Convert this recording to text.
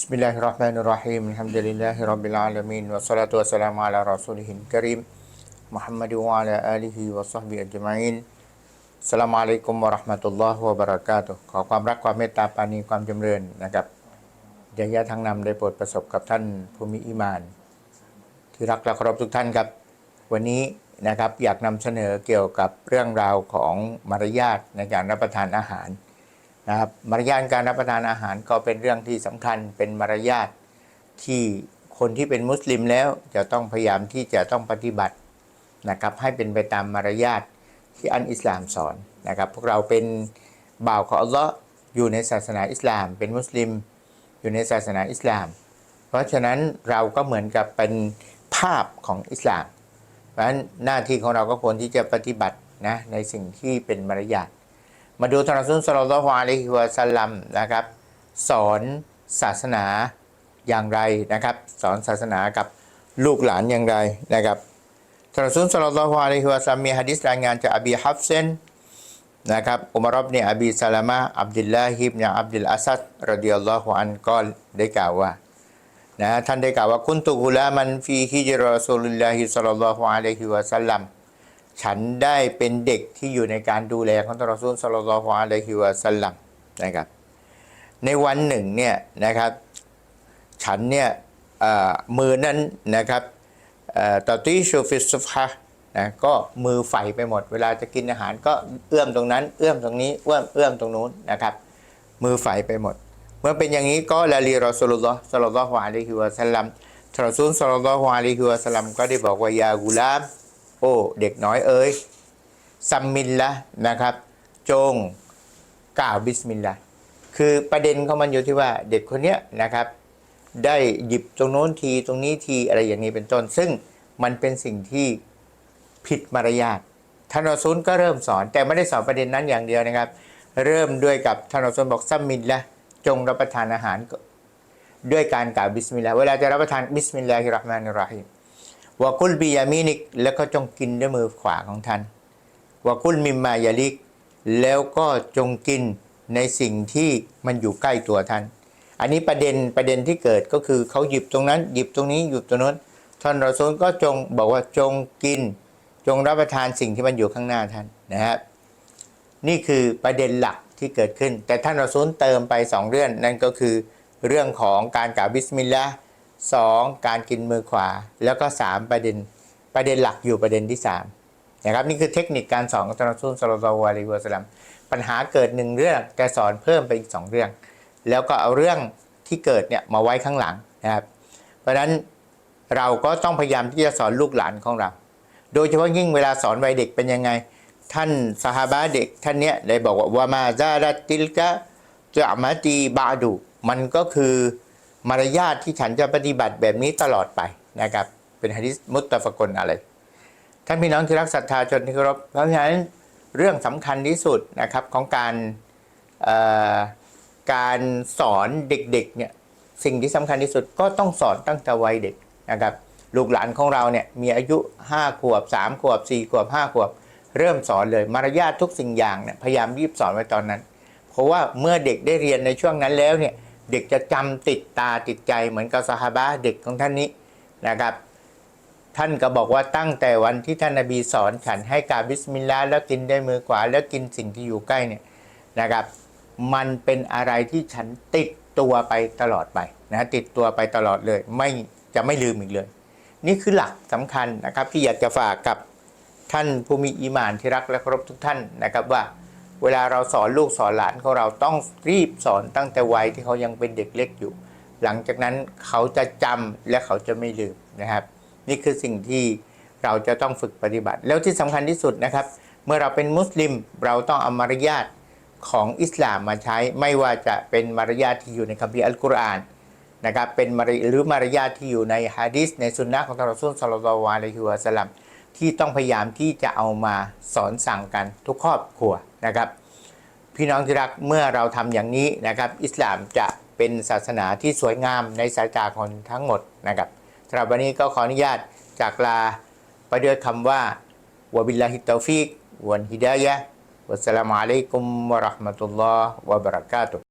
Bismillahirrahmanirrahim. Alhamdulillahi Rabbil Alamin. Wassalatu wassalamu ala rasulihil karim. Muhammad wa ala alihi wa sahbihi ajma'in. ขอความรักความเมตตาปรานีความจำเริญนะครับยายะทั้งนำได้โปรดประสบกับท่านผู้มีอีมาน ที่รักและเคารพทุกท่านครับ วันนี้นะครับอยากนำเสนอเกี่ยวกับเรื่องราวของมารยาทในการรับประทานอาหาร นะครับมารยาทการรับประทานอาหารก็เป็นเรื่องที่สำคัญเป็นมารยาทที่คนที่เป็นมุสลิมแล้วจะต้องพยายามที่จะต้องปฏิบัตินะครับให้เป็นไปตามมารยาทที่อันอิสลามสอนนะครับพวกเราเป็นบ่าวของอัลลอฮ์อยู่ในศาสนาอิสลาม เป็นมุสลิมอยู่ในศาสนาอิสลาม เพราะฉะนั้นเราก็เหมือนกับเป็นภาพของอิสลาม เพราะฉะนั้นหน้าที่ของเราก็ควรที่จะปฏิบัตินะในสิ่งที่เป็นมารยาท มาดูท่านอัสุลสลลัลลอฮุอะลัยฮิวะสัลลัมนะครับ สอนศาสนาอย่างไรนะครับ สอนศาสนากับลูกหลานอย่างไรนะครับทานรซูลสัลลัลลอฮุอะลัยฮิวะซัลลัมมีหะดีษรายงานจากอบีฮับเซนนะครับอุมารอบเนี่ยอบีซาลามะอับดุลลาฮิบเนี่ยอับดุลอาซัดรดิยัลลอฮุอันก็ได้กล่าวว่านะท่านได้กล่าวว่าคุนตุกุลามันฟีฮิจรอซูลุลลาฮิสัลลัลลอฮุอะลัยฮิวะซัลลัม ฉันได้เป็นเด็กที่อยู่ในการดูแลของท่านรอซูลสลลอฮุอะลัยฮิวะซัลลัมนะครับ ในวันหนึ่งเนี่ยนะครับ ฉันเนี่ยมือนั้นนะครับตอติชูฟิสฟะนะก็มือไฟไปหมด เวลาจะกินอาหารก็เอื้อมตรงนั้น เอื้อมตรงนี้เอื้อมเอื้อมตรงนู้นนะครับ มือไฟไปหมด เมื่อเป็นอย่างนี้ก็ละลีรอสุลลอฮ์สลลอฮุอะลัยฮิวะสัลลัมทรอซูลสลลอฮุอะลัยฮิวะสัลลัมก็ได้บอกว่ายากุลาม โอ้เด็กน้อยเอ้ยซัมมินละนะครับ จงกล่าวบิสมิลลาห์คือประเด็นของมันอยู่ที่ว่าเด็กคนเนี้ยนะครับ ได้หยิบตรงโน้นทีตรงนี้ทีอะไรอย่างนี้เป็นต้น ซึ่งมันเป็นสิ่งที่ผิดมารยาทท่านอซูลก็เริ่มสอน แต่ไม่ได้สอนประเด็นนั้นอย่างเดียวนะครับ เริ่มด้วยกับท่านอซูลบอกซัมมินละจงรับประทานอาหารด้วยการกล่าวบิสมิลลาห์เวลาจะรับประทานบิสมิลลาฮิรราะห์มานิรราะฮีม วะกุลบิยามินิกแล้วก็จงกินด้วยมือขวาของท่านวะกุลมิมมายาลิก แล้วก็จงกินในสิ่งที่มันอยู่ใกล้ตัวท่าน อันนี้ประเด็นประเด็นที่เกิดก็คือเขาหยิบตรงนั้น หยิบตรงนี้หยิบตรงนั้นท่านรอซูลก็จงบอกว่าจงกิน จงรับประทานสิ่งที่มันอยู่ข้างหน้าท่านนะครับนี่คือประเด็นหลักที่เกิดขึ้น แต่ท่านรอซูลเติมไป 2 เรื่องนั่นก็คือเรื่องของการกล่าวบิสมิลลาห์ สองการกินมือขวา แล้วก็ 3 ประเด็นประเด็นหลักอยู่ประเด็นที่3นะครับนี่คือเทคนิคการสอนของท่านซูลสลลัลลอฮุอะลัยฮิวสลัมปัญหาเกิดหนึ่งเรื่องแต่สอนเพิ่มไปอีก 2 เรื่อง แล้วก็เอาเรื่องที่เกิดเนี่ยมาไว้ข้างหลังนะครับเพราะฉะนั้นเราก็ต้องพยายามที่จะสอนลูกหลานของเรา โดยเฉพาะยิ่งเวลาสอนวัยเด็กเป็นยังไง ท่านสหาบะเด็กท่านเนี้ยได้บอกว่าวามาซาดตติลกะจะมาตีบาดู มันก็คือ มารยาทที่ฉันจะปฏิบัติแบบนี้ตลอดไปนะครับ เป็นฮะดิษมุตตะฟกลอะไร ท่านพี่น้องที่รักศรัทธาชนที่เคารพเพราะฉะนั้นเรื่องสำคัญที่สุดนะครับของการการสอนเด็กๆเนี่ยสิ่งที่สำคัญที่สุดก็ต้องสอนตั้งแต่วัยเด็กนะครับลูกหลานของเราเนี่ยมีอายุ 5 ขวบ 3 ขวบ 4 ขวบ 5 ขวบ เริ่มสอนเลยมารยาททุกสิ่งอย่างเนี่ยพยายามรีบสอนไว้ตอนนั้น เพราะว่าเมื่อเด็กได้เรียนในช่วงนั้นแล้วเนี่ย เด็กจะจำติดตาติดใจเหมือนกับสหาบะเด็กของท่านนี้นะครับ ท่านก็บอกว่าตั้งแต่วันที่ท่านนบีสอนฉันให้กาบิสมิลลาห์แล้วกินด้วยมือขวาแล้วกินสิ่งที่อยู่ใกล้เนี่ยนะครับ มันเป็นอะไรที่ฉันติดตัวไปตลอดไปนะติดตัวไปตลอดเลย ไม่จะไม่ลืมอีกเลย นี่คือหลักสำคัญนะครับที่อยากจะฝากกับท่านผู้มีอีมานที่รักและเคารพทุกท่านนะครับว่า เวลาเราสอนลูกสอนหลานของเราต้องรีบสอนตั้งแต่วัยที่เขายังเป็นเด็กเล็กอยู่ หลังจากนั้นเขาจะจำและเขาจะไม่ลืมนะครับ นี่คือสิ่งที่เราจะต้องฝึกปฏิบัติ แล้วที่สำคัญที่สุดนะครับ เมื่อเราเป็นมุสลิมเราต้องเอามารยาทของอิสลามมาใช้ไม่ว่าจะเป็นมารยาทที่อยู่ในคัมภีร์อัลกุรอานนะครับเป็นมารหรือมารยาทที่อยู่ในฮะดิษในสุนนะของท่านรอซูลสลลัลลอฮุอะลัยฮิวะสัลลัม ที่ต้องพยายามที่จะเอามาสอนสั่งกันทุกครอบครัวนะครับ พี่น้องที่รักเมื่อเราทำอย่างนี้นะครับ อิสลามจะเป็นศาสนาที่สวยงามในสายตาคนทั้งหมดนะครับสำหรับวันนี้ก็ขออนุญาตจากลาไปด้วยคำว่าวะบิลลาฮิตตอฟิกวันฮิดายะวัสสลามุอะลัยกุมวะราะห์มะตุลลอฮ์วะบะเราะกาตุ